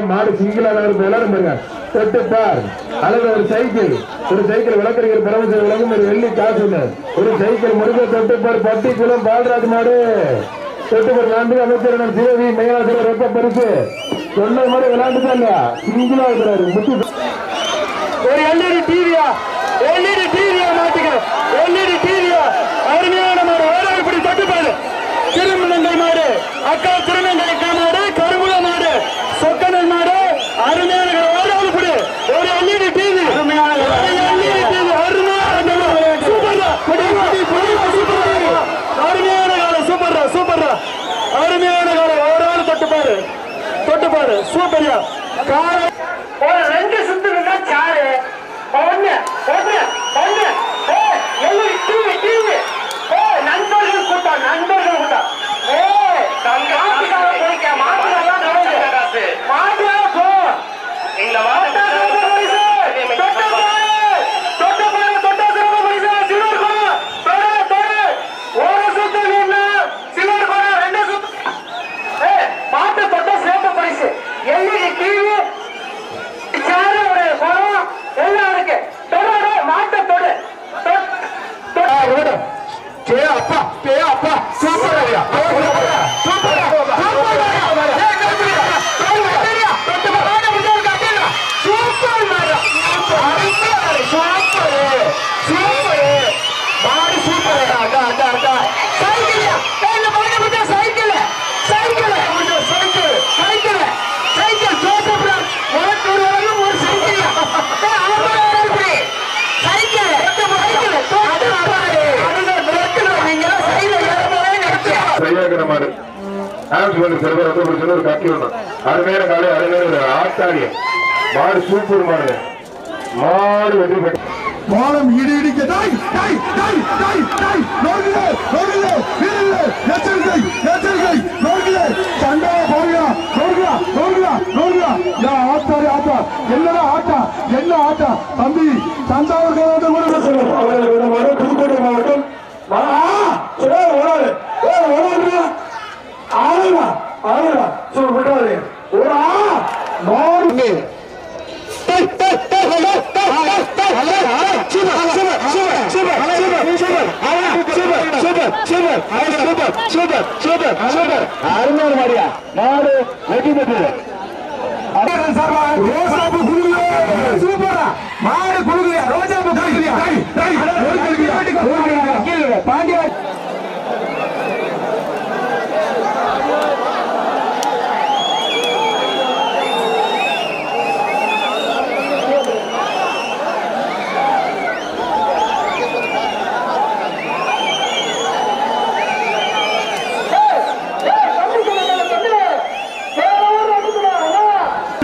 மாடு சிங்கிளா இருக்கும். எல்லாரும் பாருங்க. தொட்டு பார். அல்லது ஒரு சைக்கிள். ஒரு சைக்கிள் விளக்கறிஞர் பரமசிவ விளக்கம் ஒரு வெள்ளி காசு ஒரு சைக்கிள் முருக தொட்டு பார். பட்டி குளம் பாலராஜ் மாடு. தொட்டு பார். நான்கு அமைச்சர் சிவவி மேலாசிரியர் ரொக்க பரிசு. சொன்ன மாதிரி விளையாண்டுதான் இல்லையா? சிங்கிளா இருக்கிறாரு. முத்து ஒரு எல்இடி டிவியா? எல்இடி டிவியா மாட்டுக்கிறேன் எல்இடி டிவி அருமையான மாடு வேற இப்படி தட்டுப்பாடு திருமணங்கை மாடு அக்கா திருமணங்கை அக்கா மாடு கருங்குல மாடு சொக்கனல் மாடு அருமையான வேற இப்படி ஒரு எல்இடி டிவி அருமையான எல்இடி டிவி அருமையான சூப்பர்ரா அருமையான காலம் சூப்பர்ரா சூப்பர்ரா அருமையான காலம் ஒரு ஆள் தொட்டுப்பாரு தொட்டுப்பாரு சூப்பர்யா காலம் ரெண்டு சுத்து சாரு ஒண்ணு ஒண்ணு. அப்பா அப்பா. சூப்பர் ஐயா. மாடு ஒரு கட்டி ஒண்ணு. அருமையான காலை அருமையான ஆட்டாடி மாடு சூப்பர் மாடு மாடு வெற்றி பெற்று. பாலம் இடி இடிக்க. டாய் டாய் டாய் டாய் டாய். நோர்கிலே நோர்கிலே வீரர்களே எச்சரிக்கை எச்சரிக்கை நோர்கிலே சண்டா போறியா நோர்கிலா நோர்கிலா நோர்கிலா யா ஆத்தாரி ஆத்தா. என்னடா ஆட்டா என்ன ஆட்டா தம்பி தஞ்சாவூர் கூட புதுக்கோட்டை மாவட்டம் ஆளுமா சொல்லு விட்டாரு ஒரு ஆ நோர்கு அருமையான மாடியா மாடு வெற்றி பெற்றது சூப்பரா மாடு குடுக்கலையா ரோஜாப்பு குடுக்கலையா பாண்டியா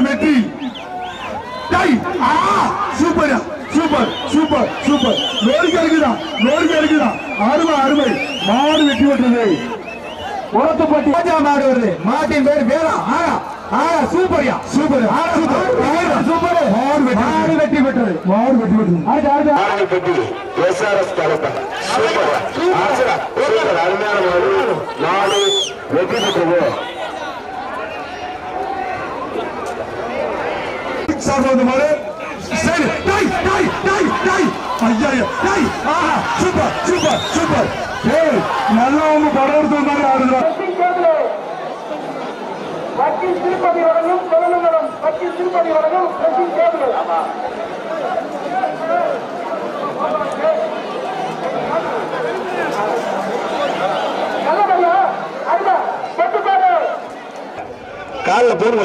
வெற்றி டேய் ஆ சூப்பர் சூப்பர் சூப்பர் சூப்பர் லோரிக்கு இருக்குதா அருமை அருமை. மாடு வெற்றி பெற்றது. உரத்துப்பட்டி ராஜா மாடு வருது. மாட்டின் பேர் வேறா ஆகா ஆகா சூப்பர்யா. சூப்பர். சூப்பர். சூப்பர். மாடு மாடு மாடு வெற்றி பெற்றது. அடுத்து அடுத்து. மாடு பெற்று எஸ்ஆர்எஸ் கலப்பன் சூப்பர். ஆச்சரா சூப்பர். அருமையான மாடு. மாடு வெற்றி பெற்றது. சாப்பிடுவது மாடு. சூப்பர் சூப்பர் சூப்பர் ஏய் நல்லவங்க படம் எடுத்து மாதிரி ஆடுறா வக்கீல் திருப்பதி வழங்கும் தொழில்நுட்பம் வக்கீல் திருப்பதி வழங்கும் ட்ரெஸ்ஸிங் டேபிள் நல்லபடியா? அடுத்த பட்டுப்பாடு காலில் போன்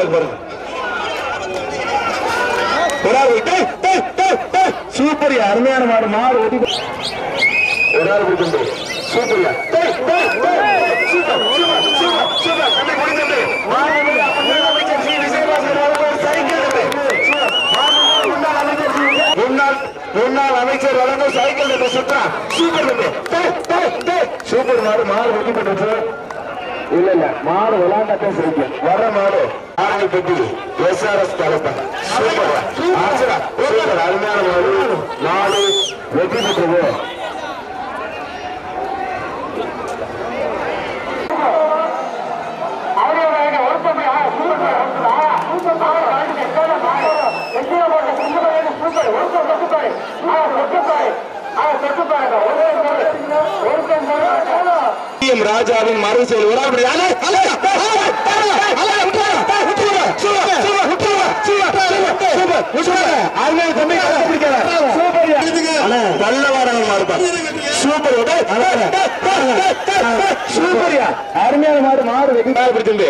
வழக்கு சூப்பர் அருமையான மாடு மாடு ஓடி ஒரு ஆள் கொடுத்து சூப்பரியா சூப்பர் முன்னாள் அமைச்சர் சைக்கிள் சூப்பர். வழங்கும் சைக்கிள் சூப்பர் சூப்பர் மாடு மாடு வெட்டி போட்டு இல்ல இல்ல மாடு விளையாட்ட பேசுறீங்க வர மாடு ஆரணி பெட்டி எஸ்ஆர்எஸ் கலப்பன் சூப்பர் சூப்பர் அருமையான மாடு மாடு வெற்றி பெற்றது சூப்பர் ஒரு சொத்து பாரு ஆ சொத்து பாரு ஆ சொத்து பாருங்க ஒரு எம் ராஜாவின் மறு செயல் ஒரு சூப்பர் சூப்பரியா அருமையான மாடு மாடு பிடிச்சிருந்து